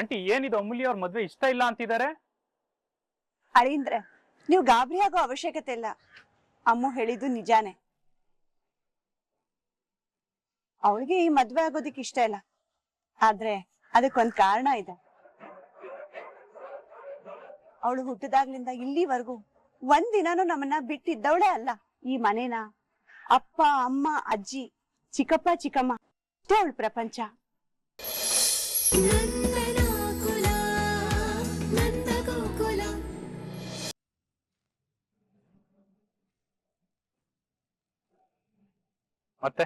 Aunty, ಏನಿದು? ಅಮೂಲ್ಯ ಅವ್ರ ಮದ್ವೆ ಇಷ್ಟ ಇಲ್ಲ ಅಂತಿದ್ದಾರೆ ಅರೀಂದ್ರ, ನೀವು ಗಾಬರಿ ಆಗೋ ಅವಶ್ಯಕತೆ ಇಲ್ಲ. ಅಮ್ಮ ಹೇಳಿದ್ದು ನಿಜಾನೇ. ಅವಳಿಗೆ ಈ ಮದ್ವೆ ಆಗೋದಿಕ್ ಇಷ್ಟ ಇಲ್ಲ. ಆದ್ರೆ ಅದಕ್ಕೊಂದ್ ಕಾರಣ ಇದೆ. ಅವಳು ಹುಟ್ಟಿದಾಗ್ಲಿಂದ ಇಲ್ಲಿವರೆಗೂ ಒಂದಿನಾನು ನಮ್ಮನ್ನ ಬಿಟ್ಟಿದ್ದವಳೆ ಅಲ್ಲ. ಈ ಮನೇನ ಅಪ್ಪ, ಅಮ್ಮ, ಅಜ್ಜಿ, ಚಿಕ್ಕಪ್ಪ, ಚಿಕ್ಕಮ್ಮ ಅವಳ ಪ್ರಪಂಚ. ಮತ್ತೆ?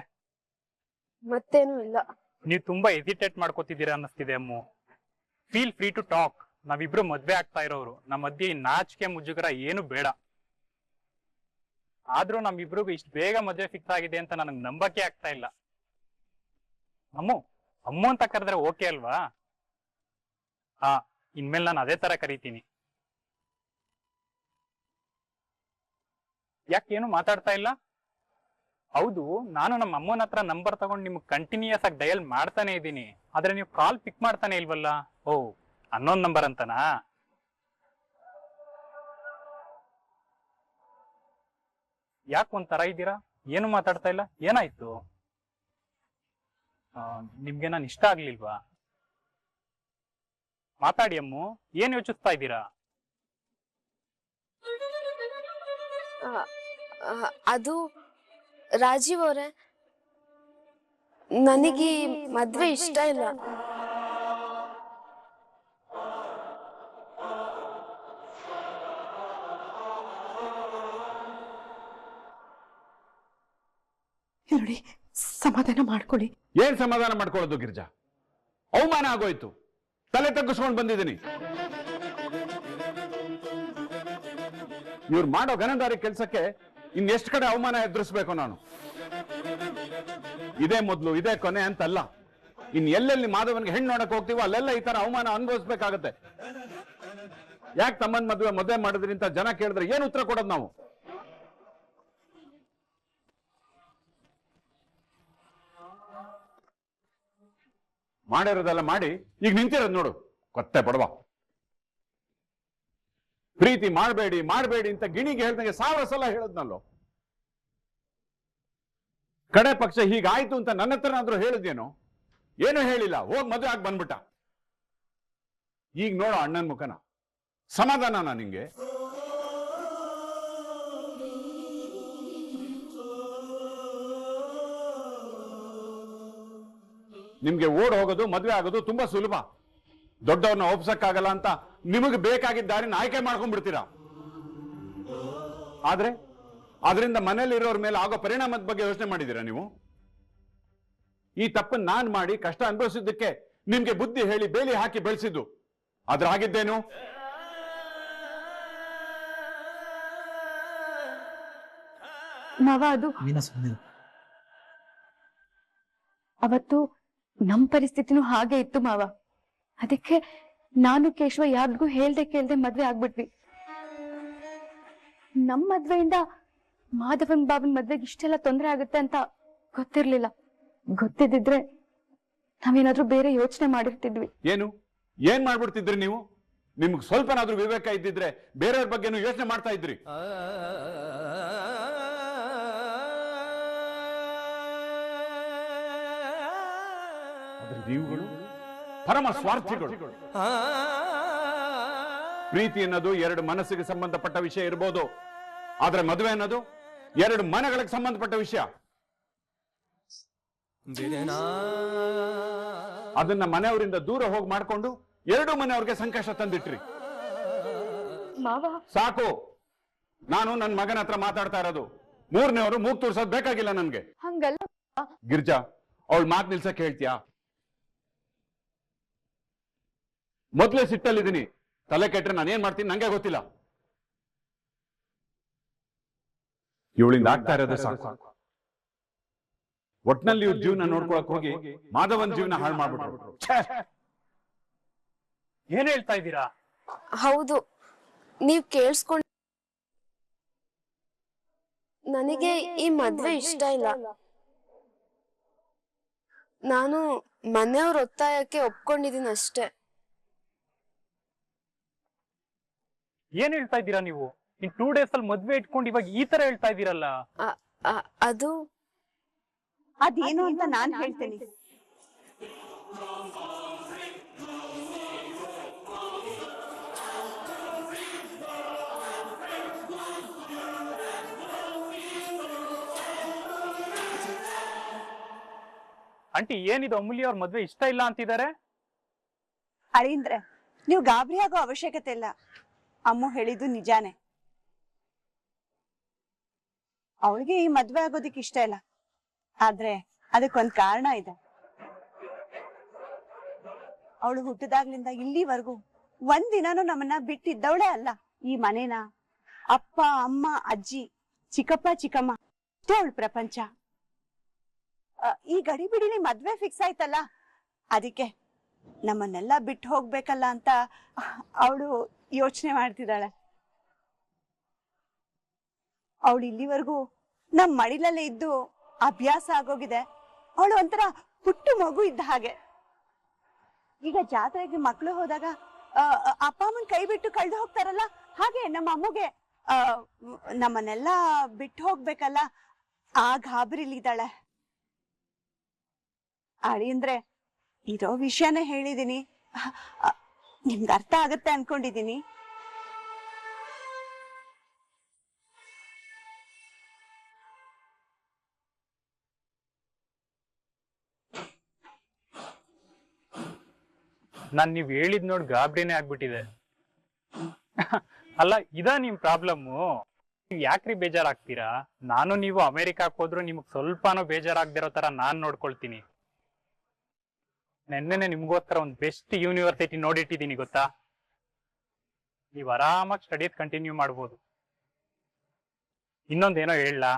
ಮತ್ತೇನು ಇಲ್ಲ. ನೀವು ತುಂಬಾ ಎಸಿಟೇಟ್ ಮಾಡ್ಕೋತಿದ್ದೀರಾ ಅನ್ನಿಸ್ತಿದೆ ಅಮ್ಮು. ಫೀಲ್ ಫ್ರೀ ಟು ಟಾಕ್ ನಾವಿಬ್ರು ಮದ್ವೆ ಆಗ್ತಾ ಇರೋರು ನಮ್ಮ ಮಧ್ಯೆ ಈ ನಾಚಿಕೆ ಮುಜುಗರ ಏನು ಬೇಡ. ಆದ್ರೂ ನಮ್ಮಿಬ್ರಿಗೂ ಇಷ್ಟು ಬೇಗ ಮದ್ವೆ ಫಿಕ್ಸ್ ಆಗಿದೆ ಅಂತ ನನಗೆ ನಂಬಕ್ಕೆ ಆಗ್ತಾ ಇಲ್ಲ. ಅಮ್ಮು ಅಮ್ಮು ಅಂತ ಕರೆದ್ರೆ ಓಕೆ ಅಲ್ವಾ? ಹಾ ಇನ್ಮೇಲೆ ನಾನು ಅದೇ ತರ ಕರಿತೀನಿ. ಯಾಕೇನು ಮಾತಾಡ್ತಾ ಇಲ್ಲ? ಹೌದು, ನಾನು ನಮ್ಮ ಅಮ್ಮನ ಹತ್ರ ನಂಬರ್ ತಗೊಂಡು ನಿಮ್ಗೆ ಕಂಟಿನ್ಯೂಸ್ ಆಗಿ ಡಯಲ್ ಮಾಡ್ತಾನೆ ಇದ್ದೀನಿ. ಆದ್ರೆ ನೀವು ಕಾಲ್ ಪಿಕ್ ಮಾಡ್ತಾನೆ ಇಲ್ವಲ್ಲ? ಓ, ಅನ್ನೋನ್ ನಂಬರ್ ಅಂತನಾ? ಯಾಕೆ ಒಂಥರ ಇದ್ದೀರಾ? ಏನು ಮಾತಾಡ್ತಾ ಇಲ್ಲ? ಏನಾಯ್ತು? ನಿಮ್ಗೆ ನಾನು ಇಷ್ಟ ಆಗ್ಲಿಲ್ವಾ? ಮಾತಾಡಿ ಅಮ್ಮು, ಏನ್ ಯೋಚಿಸ್ತಾ ಇದ್ದೀರಾ? ಅದು ರಾಜೀವ್ ಅವರೇ ನನಗೆ ಮದ್ವೆ ಇಷ್ಟ ಇಲ್ಲ. ನೋಡಿ ಸಮಾಧಾನ ಮಾಡ್ಕೊಳ್ಳಿ. ಏನ್ ಸಮಾಧಾನ ಮಾಡ್ಕೊಳ್ಳೋದು ಗಿರ್ಜಾ? ಅವಮಾನ ಆಗೋಯ್ತು. ತಲೆ ತಗ್ಗಿಸ್ಕೊಂಡು ಬಂದಿದ್ದೀನಿ. ಇವ್ರು ಮಾಡೋ ಗನಂದಾರಿ ಕೆಲ್ಸಕ್ಕೆ ಇನ್ನೆಷ್ಟು ಕಡೆ ಅವಮಾನ ಎದುರಿಸ್ಬೇಕು ನಾನು? ಇದೇ ಮೊದಲು, ಇದೇ ಕೊನೆ ಅಂತಲ್ಲ. ಇನ್ ಎಲ್ಲೆಲ್ಲಿ ಮಾಧವನ್ಗೆ ಹೆಣ್ಣು ನೋಡಕ್ ಹೋಗ್ತೀವೋ, ಅಲ್ಲೆಲ್ಲ ಈ ತರ ಅವಮಾನ ಅನುಭವಿಸ್ಬೇಕಾಗತ್ತೆ. ಯಾಕೆ ತಮ್ಮನ್ ಮದುವೆ ಮದುವೆ ಮಾಡಿದ್ರಿ ಅಂತ ಜನ ಕೇಳಿದ್ರೆ ಏನು ಉತ್ತರ ಕೊಡೋದು ನಾವು? ಮಾಡಿರೋದೆಲ್ಲ ಮಾಡಿ, ಈಗ ನಿಂತಿರೋದು ನೋಡು. ಕೊತ್ತೆ ಪಡುವ. ಪ್ರೀತಿ ಮಾಡಬೇಡಿ ಮಾಡಬೇಡಿ ಅಂತ ಗಿಣಿಗೆ ಹೇಳ್ದಂಗೆ ಸಾವಿರ ಸಲ ಹೇಳದ್ನಲ್ಲೋ ಕಡೆ ಪಕ್ಷ ಹೀಗಾಯ್ತು ಅಂತ ನನ್ನ ಹತ್ರನಾದ್ರೂ ಹೇಳಿದೇನು ಏನು ಹೇಳಿಲ್ಲ. ಹೋಗ್ ಮದುವೆ ಆಗಿ ಬಂದ್ಬಿಟ್ಟ. ಈಗ ನೋಡೋ ಅಣ್ಣನ ಮುಖನ. ಸಮಾಧಾನನಾ ನಿಂಗೆ? ನಿಮ್ಗೆ ಓಡ್ ಹೋಗೋದು, ಮದ್ವೆ ಆಗೋದು ತುಂಬಾ ಸುಲಭ. ದೊಡ್ಡವ್ರನ್ನ ಒಪ್ಸಕ್ಕಾಗಲ್ಲ ಅಂತ ನಿಮಗೆ ಬೇಕಾಗಿದ್ದ ದಾರಿನ ಆಯ್ಕೆ ಮಾಡ್ಕೊಂಡ್ಬಿಡ್ತೀರಾ? ಆದ್ರೆ ಅದರಿಂದ ಮನೇಲಿರೋರ್ ಮೇಲೆ ಆಗೋ ಪರಿಣಾಮದ ಬಗ್ಗೆ ಯೋಚನೆ ಮಾಡಿದ್ದೀರಾ ನೀವು? ಈ ತಪ್ಪನ್ನ ನಾನ್ ಮಾಡಿ ಕಷ್ಟ ಅನುಭವಿಸಿದ್ದಕ್ಕೆ ನಿಮ್ಗೆ ಬುದ್ಧಿ ಹೇಳಿ ಬೇಲಿ ಹಾಕಿ ಬೆಳೆಸಿದ್ದು. ಅದ್ರಾಗಿದ್ದೇನು ಮಾವ ಅದು ಮೀನಾ ಸುಮ್ಮನೆ ಅವತ್ತು ನಮ್ ಪರಿಸ್ಥಿತಿನೂ ಹಾಗೆ ಇತ್ತು ಮಾವ. ಅದಕ್ಕೆ ನಾನು ಕೇಶವ ಯಾರಿಗೂ ಹೇಳ್ದೆ ಕೇಳ್ದೆ ಮದ್ವೆ ಆಗ್ಬಿಟ್ವಿ. ನಮ್ ಮದ್ವೆಯಿಂದ ಮಾಧವನ್ ಬಾಬನ್ ಮದ್ವೆಗೆ ಇಷ್ಟೆಲ್ಲ ತೊಂದರೆ ಆಗುತ್ತೆ ಅಂತ ಗೊತ್ತಿರ್ಲಿಲ್ಲ. ಗೊತ್ತಿದ್ದಿದ್ರೆ ನಾವೇನಾದ್ರೂ ಬೇರೆ ಯೋಚನೆ ಮಾಡಿರ್ತಿದ್ವಿ. ಏನು? ಏನ್ ಮಾಡ್ಬಿಡ್ತಿದ್ರಿ ನೀವು? ನಿಮ್ಗೆ ಸ್ವಲ್ಪನಾದ್ರೂ ವಿವೇಕ ಇದ್ದಿದ್ರೆ ಬೇರೆಯವ್ರ ಬಗ್ಗೆನೂ ಯೋಚನೆ ಮಾಡ್ತಾ ಇದ್ರಿ. ನೀವುಗಳು ಪರಮ ಸ್ವಾರ್ಥಿಗಳು. ಪ್ರೀತಿ ಅನ್ನೋದು ಎರಡು ಮನಸ್ಸಿಗೆ ಸಂಬಂಧಪಟ್ಟ ವಿಷಯ ಇರ್ಬೋದು. ಆದ್ರೆ ಮದುವೆ ಅನ್ನೋದು ಎರಡು ಮನೆಗಳಿಗೆ ಸಂಬಂಧಪಟ್ಟ ವಿಷಯ. ಅದನ್ನ ಮನೆಯವರಿಂದ ದೂರ ಹೋಗಿ ಮಾಡ್ಕೊಂಡು ಎರಡು ಮನೆಯವ್ರಿಗೆ ಸಂಕಷ್ಟ ತಂದಿಟ್ರಿ. ಮಾವ. ಸಾಕು. ನಾನು ನನ್ನ ಮಗನ ಹತ್ರ ಮಾತಾಡ್ತಾ ಇರೋದು. ಮೂರನೇವರು ಮೂಗ್ ತೋರ್ಸೋದ್ ಬೇಕಾಗಿಲ್ಲ ನನ್ಗೆ. ಹಂಗಲ್ಲ. ಗಿರ್ಜಾ ಅವಳು ಮಾತ್ ನಿಲ್ಸಕ್ ಹೇಳ್ತೀಯಾ? ಮೊದ್ಲೇ ಸಿಟ್ಟಲ್ಲಿದ್ದೀನಿ. ತಲೆ ಕೆಟ್ರೆ ನಾನು ಏನ್ ಮಾಡ್ತೀನಿ ನಂಗೆ ಗೊತ್ತಿಲ್ಲ. ಇವಳಿಂದ ಆಗ್ತಾ ಇರೋದೇ ಸಾಕು. ಒಟ್ನಲ್ಲಿ ಇವ್ರ ಜೀವನ ನೋಡ್ಕೊಳಕ್ ಹೋಗಿ ಮಾಧವನ್ ಜೀವನ ಹಾಳು ಮಾಡ್ಬಿಟ್ರು. ಏನ್ ಹೇಳ್ತಾ ಇದ್ದೀರಾ? ಹೌದು. ನೀವ್ ಕೇಳಿಸ್ಕೊಂಡ್ ನನಗೆ ಈ ಮದ್ವೆ ಇಷ್ಟ ಇಲ್ಲ. ನಾನು ಮನೆಯವ್ರ ಒತ್ತಾಯಕ್ಕೆ ಒಪ್ಕೊಂಡಿದೀನಿ ಅಷ್ಟೇ. ಏನ್ ಹೇಳ್ತಾ ಇದ್ದೀರಾ ನೀವು? ಇನ್ ಟೂ ಡೇಸ್ ಅಲ್ಲಿ ಮದ್ವೆ ಇಟ್ಕೊಂಡು ಇವಾಗ ಈ ತರ ಹೇಳ್ತಾ ಇದೀರಲ್ಲ ಅ, ಅದು ಅದೇನು ಅಂತ ನಾನ್ ಹೇಳ್ತೇನೆ. ಆಂಟಿ ಏನಿದು? ಅಮೂಲ್ಯ ಅವ್ರ ಮದ್ವೆ ಇಷ್ಟ ಇಲ್ಲ ಅಂತಿದ್ದಾರೆ? ಅಳಿಂದ್ರೆ ನೀವು ಗಾಬರಿ ಆಗೋ ಅವಶ್ಯಕತೆ ಇಲ್ಲ. ಅಮ್ಮ ಹೇಳಿದ್ದು ನಿಜಾನೇ. ಅವಳಿಗೆ ಈ ಮದ್ವೆ ಆಗೋದಿಕ್ ಇಷ್ಟ ಇಲ್ಲ. ಆದ್ರೆ ಅದಕ್ಕೊಂದ್ ಕಾರಣ ಇದೆ. ಅವಳು ಹುಟ್ಟಿದಾಗ್ಲಿಂದ ಇಲ್ಲಿವರೆಗೂ ಒಂದಿನಾನು ನಮ್ಮನ್ನ ಬಿಟ್ಟಿದ್ದವಳೆ ಅಲ್ಲ. ಈ ಮನೇನ ಅಪ್ಪ, ಅಮ್ಮ, ಅಜ್ಜಿ, ಚಿಕ್ಕಪ್ಪ, ಚಿಕ್ಕಮ್ಮ, ಅಷ್ಟೇ ಅವಳ ಪ್ರಪಂಚ. ಈ ಗಡಿ ಬಿಡಿಲಿ ಮದ್ವೆ ಫಿಕ್ಸ್ ಆಯ್ತಲ್ಲ? ಅದಕ್ಕೆ ನಮ್ಮನ್ನೆಲ್ಲ ಬಿಟ್ಟು ಹೋಗ್ಬೇಕಲ್ಲ ಅಂತ ಅವಳು ಯೋಚನೆ ಮಾಡ್ತಿದ್ದಾಳೆ. ಅವಳು ಇಲ್ಲಿವರೆಗೂ ನಮ್ ಮಡಿಲಲ್ಲೇ ಇದ್ದು ಅಭ್ಯಾಸ ಆಗೋಗಿದೆ. ಅವಳು ಒಂಥರ ಪುಟ್ಟು ಮಗು ಇದ್ದ ಹಾಗೆ. ಈಗ ಜಾತ್ರೆಗೆ ಮಕ್ಕಳು ಹೋದಾಗ ಅಪ್ಪ ಅಮ್ಮನ್ ಕೈ ಬಿಟ್ಟು ಕಳೆದು ಹೋಗ್ತಾರಲ್ಲ? ಹಾಗೆ ನಮ್ಮ ಅಮ್ಮಗೆ ನಮ್ಮನ್ನೆಲ್ಲ ಬಿಟ್ಟು ಹೋಗ್ಬೇಕಲ್ಲ? ಆ ಗಾಬರಿಲಿದ್ದಾಳೆ ಅಳಿ ಅಂದ್ರೆ ಇರೋ ವಿಷಯನೇ ಹೇಳಿದೀನಿ. ನಿಮ್ಗೆ ಅರ್ಥ ಆಗತ್ತೆ ಅನ್ಕೊಂಡಿದೀನಿ. ನಾನ್ ನೀವ್ ಹೇಳಿದ್ ನೋಡ್ ಗಾಬರಿನೇ ಆಗ್ಬಿಟ್ಟಿದೆ. ಅಲ್ಲ, ಇದ ನಿಮ್ ಪ್ರಾಬ್ಲಮ್ಮು? ನೀವ್ ಯಾಕ್ರಿ ಬೇಜಾರಾಗ್ತೀರಾ? ನಾನು ನೀವು ಅಮೆರಿಕಾಕ್ ಹೋದ್ರು ನಿಮ್ಗ್ ಸ್ವಲ್ಪನೂ ಬೇಜಾರಾಗ್ದಿರೋ ತರ ನಾನ್ ನೋಡ್ಕೊಳ್ತೀನಿ. ನೆನ್ನೆನೆ ನಿಮ್ಗೋಸ್ಕರ ಒಂದ್ ಬೆಸ್ಟ್ ಯೂನಿವರ್ಸಿಟಿ ನೋಡಿಟ್ಟಿದೀನಿ, ಗೊತ್ತಾ? ನೀವ್ ಆರಾಮಾಗಿ ಸ್ಟಡೀಸ್ ಕಂಟಿನ್ಯೂ ಮಾಡ್ಬೋದು. ಇನ್ನೊಂದೇನೋ ಹೇಳಲಾ?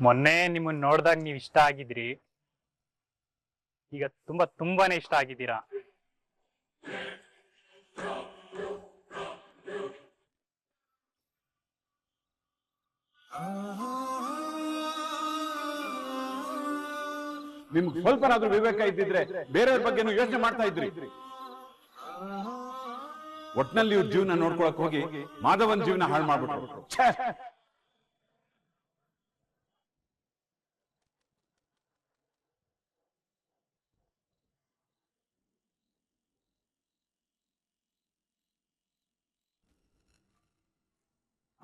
ಮೊನ್ನೆ ನಿಮ್ಮನ್ನ ನೋಡ್ದಾಗ ನೀವ್ ಇಷ್ಟ ಆಗಿದ್ರಿ. ಈಗ ತುಂಬಾ, ತುಂಬಾನೇ ಇಷ್ಟ ಆಗಿದ್ದೀರಾ? ನಿಮ್ಗೆ ಸ್ವಲ್ಪನಾದ್ರೂ ವಿವೇಕ ಇದ್ದಿದ್ರೆ ಬೇರೆಯವ್ರ ಬಗ್ಗೆನೂ ಯೋಚನೆ ಮಾಡ್ತಾ ಇದ್ರಿ. ಒಟ್ನಲ್ಲಿ ಇವ್ರ ಜೀವನ ನೋಡ್ಕೊಳಕ್ ಹೋಗಿ ಮಾಧವನ್ ಜೀವನ ಹಾಳು ಮಾಡ್ಬಿಟ್ರು.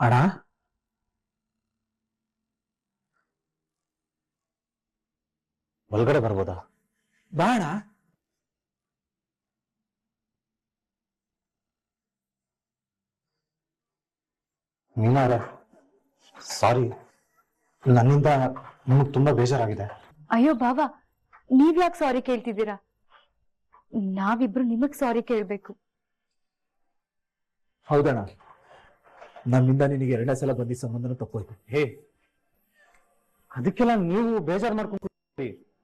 ಅಣ್ಣ ಒಳಗಡೆ ಬರ್ಬೋದಾ? ಬಾಣ. ಮೀನಾರ ಸಾರಿ. ನನ್ನಿಂದ ನಿಮಗ್ ತುಂಬಾ ಬೇಜಾರಾಗಿದೆ. ಅಯ್ಯೋ ಬಾಬಾ ನೀವ್ ಯಾಕೆ ಸಾರಿ ಕೇಳ್ತಿದ್ದೀರಾ? ನಾವಿಬ್ರು ನಿಮಗ್ ಸಾರಿ ಕೇಳ್ಬೇಕು. ಹೌದಣ್ಣ. ನಮ್ಮಿಂದ ನಿನಗೆ ಎರಡನೇ ಸಲ ಬಂದಿದ್ದ ಸಂಬಂಧನೂ ತಪ್ಪೋಯ್ತು. ಹೇ, ಅದಕ್ಕೆಲ್ಲ ನೀವು ಬೇಜಾರ್ ಮಾಡ್ಕೊಂಡು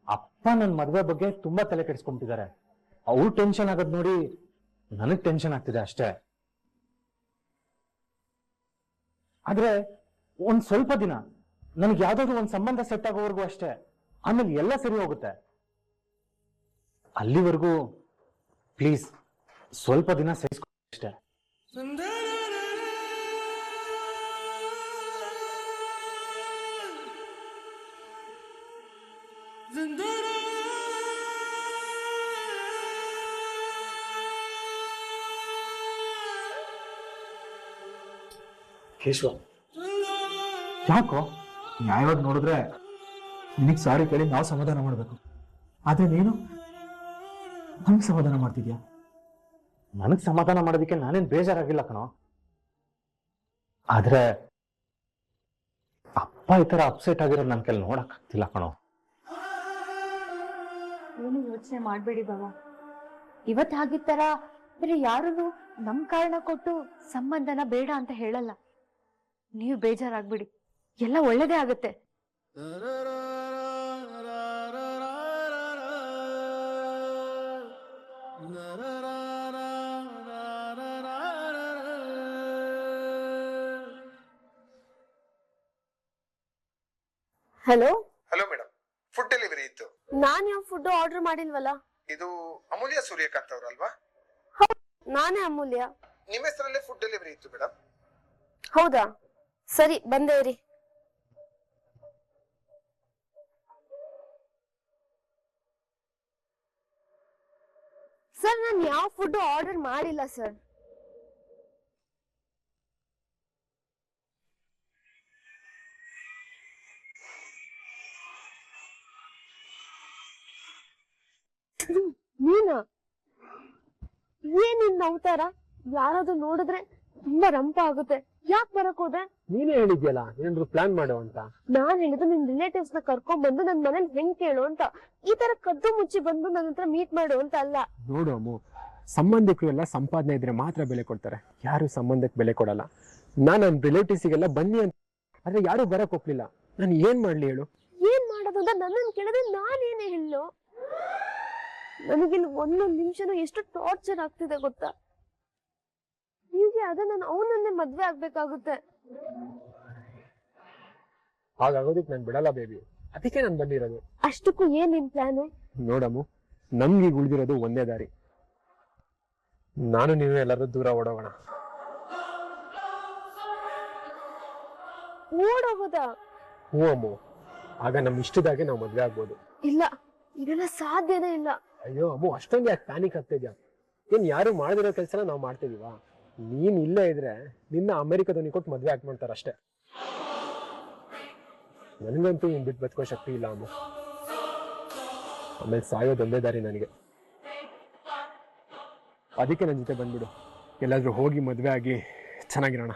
ಅಪ್ಪ ನನ್ ಮದ್ವೆ ಬಗ್ಗೆ ತುಂಬಾ ತಲೆ ಕೆಡಿಸ್ಕೊಂಡ್ಬಿಟ್ಟಿದ್ದಾರೆ ಅವ್ರು ಟೆನ್ಷನ್ ಆಗದ್ ನೋಡಿ ನನಗ್ ಟೆನ್ಷನ್ ಆಗ್ತಿದೆ ಅಷ್ಟೇ. ಆದ್ರೆ ಒಂದ್ ಸ್ವಲ್ಪ ದಿನ ನನಗೆ ಯಾವ್ದಾದ್ರು ಒಂದ್ ಸಂಬಂಧ ಸೆಟ್ ಆಗೋವರೆಗೂ ಅಷ್ಟೇ. ಆಮೇಲೆ ಎಲ್ಲ ಸರಿ ಹೋಗುತ್ತೆ. ಅಲ್ಲಿವರೆಗೂ ಪ್ಲೀಸ್ ಸ್ವಲ್ಪ ದಿನ ಸಹಿಸ್ಕೊ ಅಷ್ಟೇ. ಕೇಶವ. ಯಾಕೋ? ನ್ಯಾಯವಾಗಿ ನೋಡಿದ್ರೆ ನಿನಗ್ ಸಾರಿ ಕೇಳಿ ನಾವು ಸಮಾಧಾನ ಮಾಡ್ಬೇಕು. ಆದ್ರೆ ನೀನು ನಮ್ಗೆ ಸಮಾಧಾನ ಮಾಡ್ತಿದ್ಯಾ? ನನಗೆ ಸಮಾಧಾನ ಮಾಡೋದಕ್ಕೆ ನಾನೇನ್ ಬೇಜಾರಾಗಿಲ್ಲ ಕಣೋ. ಆದ್ರೆ ಅಪ್ಪ ಈ ಥರ ಅಪ್ಸೆಟ್ ಆಗಿರೋದು ನನ್ನ ಕೈಲಿ ನೋಡಕ್ ಆಗ್ತಿಲ್ಲ ಕಣೋ. ಏನು ಯೋಚನೆ ಮಾಡಬೇಡಿ ಬಾಬಾ ಇವತ್ತು ತರ ಬೇರೆ ಯಾರು ನಮ್ ಕಾರಣ ಕೊಟ್ಟು ಸಂಬಂಧನ ಬೇಡ ಅಂತ ಹೇಳಲ್ಲ. ನೀವು ಬೇಜಾರಾಗ್ಬಿಡಿ. ಎಲ್ಲ ಒಳ್ಳೇದೇ ಆಗುತ್ತೆ. Hello? Hello madam food delivery ಇತ್ತು. ನಾನ್ ಯಾವ ಫುಡ್ ಆರ್ಡರ್ ಮಾಡಿಲ್ವಲ್ಲ? ಇದು ಅಮೂಲ್ಯ ಸೂರ್ಯಕಾಂತ್ ಅವ್ರಲ್ವಾ ನಾನೇ ಅಮೂಲ್ಯ. ನಿಮ್ಮ ಹೆಸರಲ್ಲೇ ಫುಡ್ ಡೆಲಿವರಿ ಇತ್ತು ಮೇಡಮ್ ಹೌದಾ? ಸರಿ ಬಂದೇವ್ರಿ ಸರ್ ನಾನು ಯಾವ ಫುಡ್ ಆರ್ಡರ್ ಮಾಡಿಲ್ಲ ಸರ್. ನೀನು? ಏನಿನ್ ಅವತಾರ? ಯಾರಾದ್ರೂ ನೋಡಿದ್ರೆ ತುಂಬಾ ರಂಪ ಆಗುತ್ತೆ. ಯಾಕೆ ಬರಕ್ ಹೋದೆ? ನೀನೇ ಹೇಳಿದ್ಯಲ್ಲ ಏನಾದ್ರು ಪ್ಲಾನ್ ಮಾಡು ಅಂತ. ನಾನ್ ಹೇಳಿದ್ರು ನಿನ್ ರಿಲೇಟಿವ್ಸ್ನ ಕರ್ಕೊಂಡ್ ಬಂದು ನನ್ ಮನೇಲಿ ಹೆಂಗ್ ಕೇಳು ಅಂತ. ಈ ತರ ಕದ್ದು ಮುಚ್ಚಿ ಬಂದು ನನ್ನ ಹತ್ರ ಮೀಟ್ ಮಾಡು ಅಂತ ಅಲ್ಲ. ನೋಡು ಅಮ್ಮು ಸಂಬಂಧಿಕರು ಎಲ್ಲ ಸಂಪಾದನೆ ಇದ್ರೆ ಮಾತ್ರ ಬೆಲೆ ಕೊಡ್ತಾರೆ. ಯಾರು ಸಂಬಂಧಕ್ಕೆ ಬೆಲೆ ಕೊಡಲ್ಲ. ನಾನು ರಿಲೇಟಿವ್ಸ್ ಗೆಲ್ಲ ಬನ್ನಿ ಅಂತ. ಆದ್ರೆ ಯಾರು ಬರಕ್ ಹೋಗ್ಲಿಲ್ಲ ನಾನು ಏನ್ ಮಾಡ್ಲಿ ಹೇಳು? ಏನ್ ಮಾಡೋದಂತ ಅಂತ ನನ್ನನ್ ಕೇಳಿದ್ರೆ ನಾನೇನೇ ಹೇಳು? ನನಗಿಲ್ಲಿ ಒಂದೊಂದ್ ನಿಮಿಷನೂ ಎಷ್ಟು ಟಾರ್ಚರ್ ಆಗ್ತಿದೆ ಗೊತ್ತಾ? ಹೀಗೆ ಅದನ್ನ ನಾನು ಅವನನ್ನೇ ಮದ್ವೆ ಆಗ್ಬೇಕಾಗುತ್ತೆ. ಹಾಗಾಗೋದಕ್ಕೆ ನಾನು ಬಿಡಲ್ಲ ಬೇಬಿ ಅದಕ್ಕೆ ನಾನು ಬಂದಿರೋದು. ಅಷ್ಟಕ್ಕೂ ಏನ್ ನಿನ್ ಪ್ಲಾನ್? ನೋಡಮ್ಮು ನಮ್ಗೆ ಈಗ ಉಳಿದಿರೋದು ಒಂದೇ ದಾರಿ. ನಾನು ನೀವು ಎಲ್ಲರೂ ದೂರ ಓಡೋಗೋಣ. ಓಡೋಗೋದಾ? ಹ್ಞೂ ಅಮ್ಮು ಆಗ ನಮ್ಮ ಇಷ್ಟದಾಗೆ ನಾವು ಮದ್ವೆ ಆಗ್ಬೋದು. ಇಲ್ಲ ಇದೆಲ್ಲ ಸಾಧ್ಯನೇ ಇಲ್ಲ. ಅಯ್ಯೋ ಅಮ್ಮು ಅಷ್ಟೊಂದು ಯಾಕೆ ಪ್ಯಾನಿಕ್ ಆಗ್ತಿದ್ಯಾ ಏನ್ ಯಾರು ಮಾಡದಿರೋ ಕೆಲಸನ ನಾವು ಮಾಡ್ತಿದೀವಾ? ನೀನ್ ಇಲ್ಲೇ ಇದ್ರೆ ನಿನ್ನ ಅಮೆರಿಕದವನಿಗೆ ಕೊಟ್ಟು ಮದ್ವೆ ಆಗಿ ಮಾಡ್ತಾರ ಅಷ್ಟೇ. ನನಗಂತೂ ಇನ್ ಬಿಟ್ಟು ಬದುಕೋ ಶಕ್ತಿ ಇಲ್ಲ ಅಮ್ಮ. ಆಮೇಲೆ ಸಾಯೋದೊಂದೇ ದಾರಿ ನನಗೆ. ಅದಕ್ಕೆ ನನ್ನ ಜೊತೆ ಬಂದ್ಬಿಡು. ಎಲ್ಲಾದ್ರೂ ಹೋಗಿ ಮದ್ವೆ ಆಗಿ ಚೆನ್ನಾಗಿರೋಣ.